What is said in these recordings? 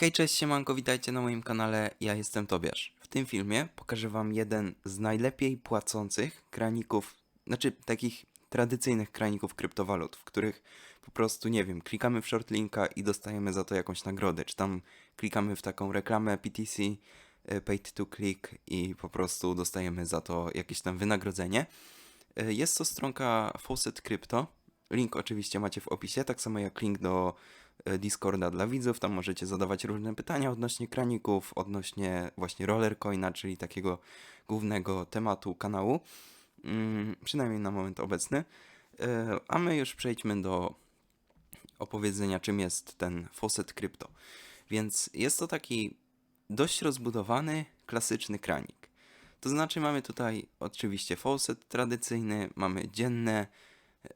Hej, cześć, siemanko, witajcie na moim kanale, ja jestem Tobiasz. W tym filmie pokażę wam jeden z najlepiej płacących kraników, znaczy takich tradycyjnych kraników kryptowalut, w których po prostu, nie wiem, klikamy w shortlinka i dostajemy za to jakąś nagrodę, czy tam klikamy w taką reklamę PTC, e, paid to click i po prostu dostajemy za to jakieś tam wynagrodzenie. E, Jest to stronka Faucet Crypto. Link oczywiście macie w opisie, tak samo jak link do Discorda dla widzów. Tam możecie zadawać różne pytania odnośnie kraników, odnośnie właśnie rollercoina, czyli takiego głównego tematu kanału. Mm, przynajmniej na moment obecny. E, A my już przejdźmy do opowiedzenia, czym jest ten Faucet Crypto. Więc jest to taki dość rozbudowany, klasyczny kranik. To znaczy mamy tutaj oczywiście faucet tradycyjny, mamy dzienne,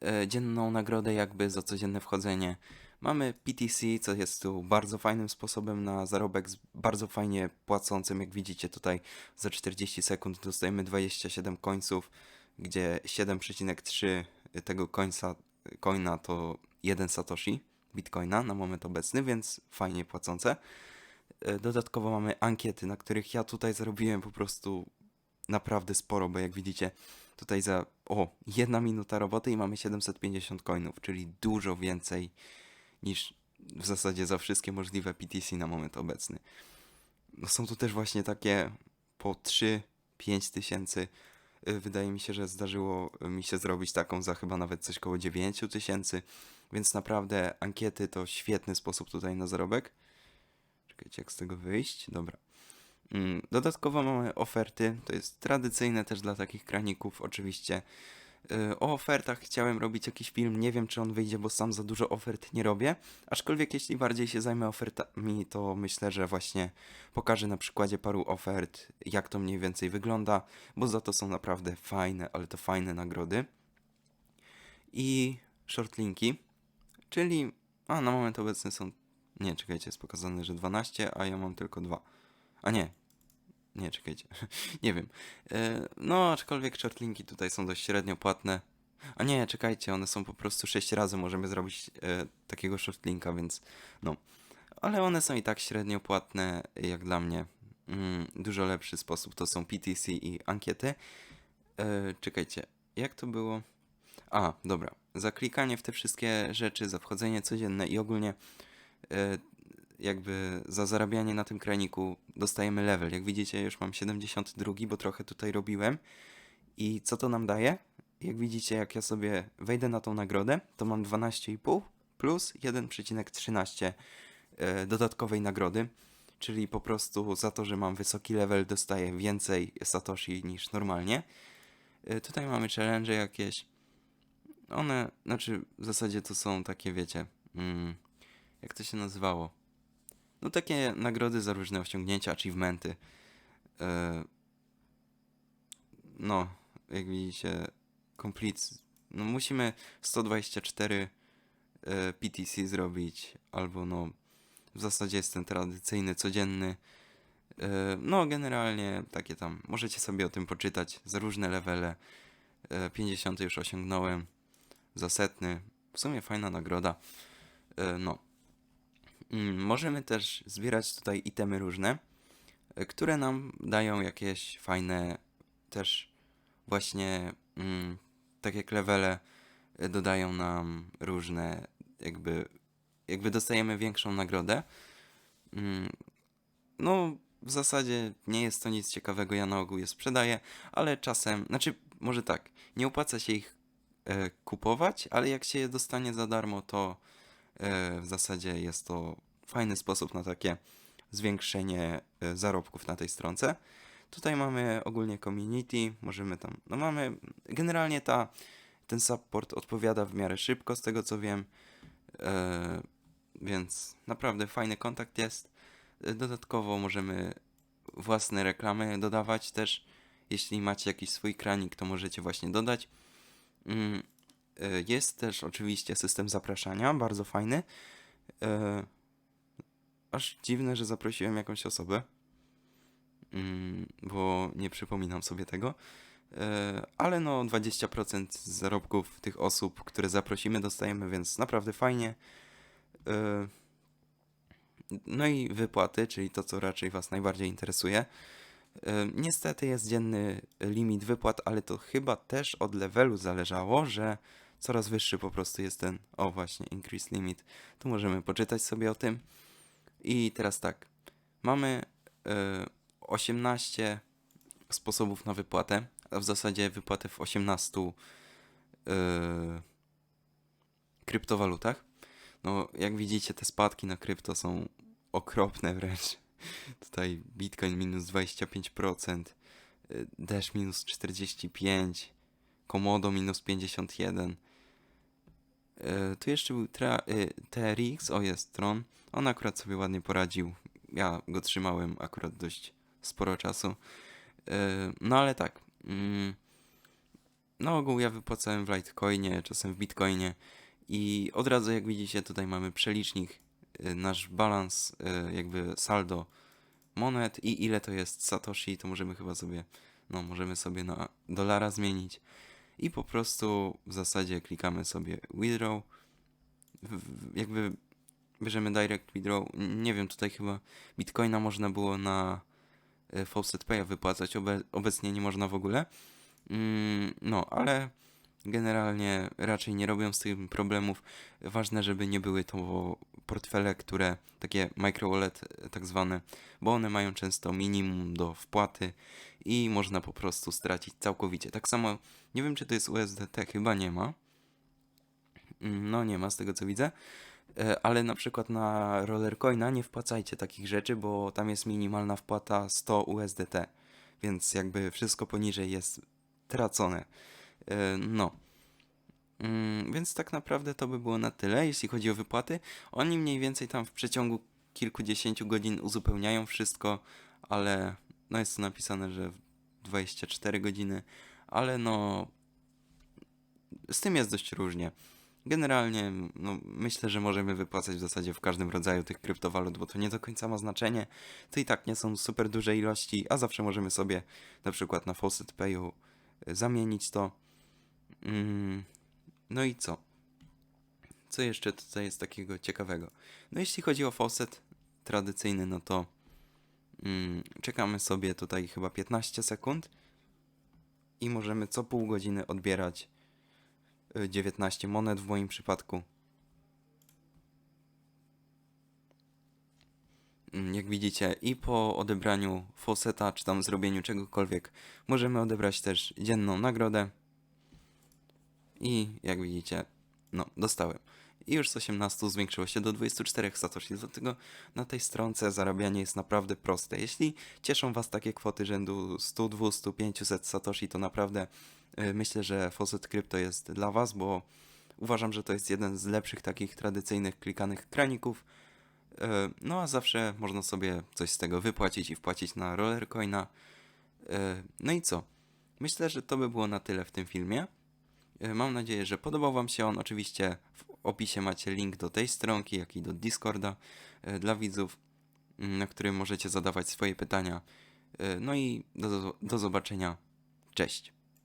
e, dzienną nagrodę jakby za codzienne wchodzenie. Mamy PTC, co jest tu bardzo fajnym sposobem na zarobek, bardzo fajnie płacącym. Jak widzicie tutaj za 40 sekund dostajemy 27 końców, gdzie 7,3 tego końca, coina to 1 satoshi bitcoina na moment obecny, więc fajnie płacące. E, Dodatkowo mamy ankiety, na których ja tutaj zarobiłem po prostu naprawdę sporo, bo jak widzicie, tutaj za o, jedna minuta roboty i mamy 750 coinów, czyli dużo więcej niż w zasadzie za wszystkie możliwe PTC na moment obecny. No są tu też właśnie takie po 3-5 tysięcy. Y, Wydaje mi się, że zdarzyło mi się zrobić taką za chyba nawet coś koło 9 tysięcy, więc naprawdę ankiety to świetny sposób tutaj na zarobek. Czekajcie, jak z tego wyjść? Dobra. Mm, Dodatkowo mamy oferty, to jest tradycyjne też dla takich kraników oczywiście. Y, O ofertach chciałem robić jakiś film, nie wiem czy on wyjdzie, bo sam za dużo ofert nie robię. Aczkolwiek jeśli bardziej się zajmę ofertami, to myślę, że właśnie pokażę na przykładzie paru ofert, jak to mniej więcej wygląda, bo za to są naprawdę fajne, ale to fajne nagrody. I shortlinki, czyli, a na moment obecny są, nie czekajcie, jest pokazane, że 12, a ja mam tylko dwa. A nie. Nie, czekajcie. nie wiem. E, No, aczkolwiek shortlinki tutaj są dość średnio płatne. A nie, czekajcie, one są po prostu 6 razy możemy zrobić e, takiego shortlinka, więc no. Ale one są i tak średnio płatne, jak dla mnie. Mm, dużo lepszy sposób to są PTC i ankiety. E, czekajcie, jak to było? A, dobra. Za klikanie w te wszystkie rzeczy, za wchodzenie codzienne i ogólnie jakby za zarabianie na tym kraniku dostajemy level. Jak widzicie, już mam 72, bo trochę tutaj robiłem. I co to nam daje? Jak widzicie, jak ja sobie wejdę na tą nagrodę, to mam 12,5 plus 1,13 e, dodatkowej nagrody. Czyli po prostu za to, że mam wysoki level, dostaję więcej satoshi niż normalnie. E, Tutaj mamy challenge jakieś. One, znaczy w zasadzie to są takie, wiecie, mm, jak to się nazywało? No takie nagrody za różne osiągnięcia, achievementy. E, no, jak widzicie, complete. No musimy 124 e, PTC zrobić, albo no w zasadzie jest ten tradycyjny, codzienny. E, no generalnie takie tam, możecie sobie o tym poczytać, za różne levele. E, 50 już osiągnąłem, za setny. W sumie fajna nagroda. No. Mm, Możemy też zbierać tutaj itemy różne, e, które nam dają jakieś fajne też właśnie mm, tak jak levele e, dodają nam różne jakby jakby dostajemy większą nagrodę. Mm, No w zasadzie nie jest to nic ciekawego, ja na ogół je sprzedaję, ale czasem, znaczy może tak, nie opłaca się ich e, kupować, ale jak się je dostanie za darmo, to e, w zasadzie jest to fajny sposób na takie zwiększenie e, zarobków na tej stronce. Tutaj mamy ogólnie community, możemy tam, no mamy, generalnie ta, ten support odpowiada w miarę szybko, z tego co wiem, e, więc naprawdę fajny kontakt jest. E, Dodatkowo możemy własne reklamy dodawać też, jeśli macie jakiś swój kranik, to możecie właśnie dodać. Mm, Jest też oczywiście system zapraszania, bardzo fajny. Aż dziwne, że zaprosiłem jakąś osobę, mm, bo nie przypominam sobie tego. E, Ale no 20% z zarobków tych osób, które zaprosimy, dostajemy, więc naprawdę fajnie. E, No i wypłaty, czyli to, co raczej Was najbardziej interesuje. E, Niestety jest dzienny limit wypłat, ale to chyba też od levelu zależało, że coraz wyższy po prostu jest ten, o właśnie, increase limit. Tu możemy poczytać sobie o tym. I teraz tak, mamy e, 18 sposobów na wypłatę, a w zasadzie wypłatę w 18 e, kryptowalutach. No, jak widzicie, te spadki na krypto są okropne wręcz. Tutaj Bitcoin minus 25%, y, Dash minus 45%, Komodo minus 51%. Y, Tu jeszcze był tra- y, TRX, o jest Tron. On akurat sobie ładnie poradził. Ja go trzymałem akurat dość sporo czasu. Y, No ale tak. mm, Na ogół ja wypłacałem w Litecoinie, czasem w Bitcoinie. I od razu, jak widzicie, tutaj mamy przelicznik, nasz balans, jakby saldo monet i ile to jest Satoshi, to możemy chyba sobie, no możemy sobie na dolara zmienić. I po prostu w zasadzie klikamy sobie withdraw. Jakby bierzemy direct withdraw. Nie wiem, tutaj chyba bitcoina można było na y, Faucet Pay'a wypłacać, obe- obecnie nie można w ogóle. Mm, No, ale generalnie raczej nie robią z tym problemów. Ważne, żeby nie były to portfele, które takie micro wallet e, tak zwane, bo one mają często minimum do wpłaty i można po prostu stracić całkowicie. Tak samo, nie wiem czy to jest USDT, chyba nie ma. Mm, No nie ma z tego co widzę. E, Ale na przykład na Rollercoina nie wpłacajcie takich rzeczy, bo tam jest minimalna wpłata 100 USDT, więc jakby wszystko poniżej jest tracone. E, No. Mm, Więc tak naprawdę to by było na tyle, jeśli chodzi o wypłaty. Oni mniej więcej tam w przeciągu kilkudziesięciu godzin uzupełniają wszystko, ale no jest to napisane, że w 24 godziny, ale no z tym jest dość różnie. Generalnie no, myślę, że możemy wypłacać w zasadzie w każdym rodzaju tych kryptowalut, bo to nie do końca ma znaczenie. To i tak nie są super duże ilości, a zawsze możemy sobie na przykład na Faucet Payu y, zamienić to. Mm, no i co? Co jeszcze tutaj jest takiego ciekawego? No jeśli chodzi o faucet tradycyjny, no to mm, czekamy sobie tutaj chyba 15 sekund i możemy co pół godziny odbierać y, 19 monet w moim przypadku. Mm, Jak widzicie, i po odebraniu fauceta, czy tam zrobieniu czegokolwiek, możemy odebrać też dzienną nagrodę. I jak widzicie, no, dostałem. I już z 18 zwiększyło się do 24 satoshi, dlatego na tej stronce zarabianie jest naprawdę proste. Jeśli cieszą Was takie kwoty rzędu 100, 200, 500 satoshi, to naprawdę y, myślę, że Faucet Crypto jest dla Was, bo uważam, że to jest jeden z lepszych takich tradycyjnych klikanych kraników. Y, No a zawsze można sobie coś z tego wypłacić i wpłacić na Rollercoina. Y, No i co? Myślę, że to by było na tyle w tym filmie. E, Mam nadzieję, że podobał Wam się on. Oczywiście w opisie macie link do tej stronki, jak i do Discorda e, dla widzów, m, na którym możecie zadawać swoje pytania. E, No i do, do zobaczenia. Cześć.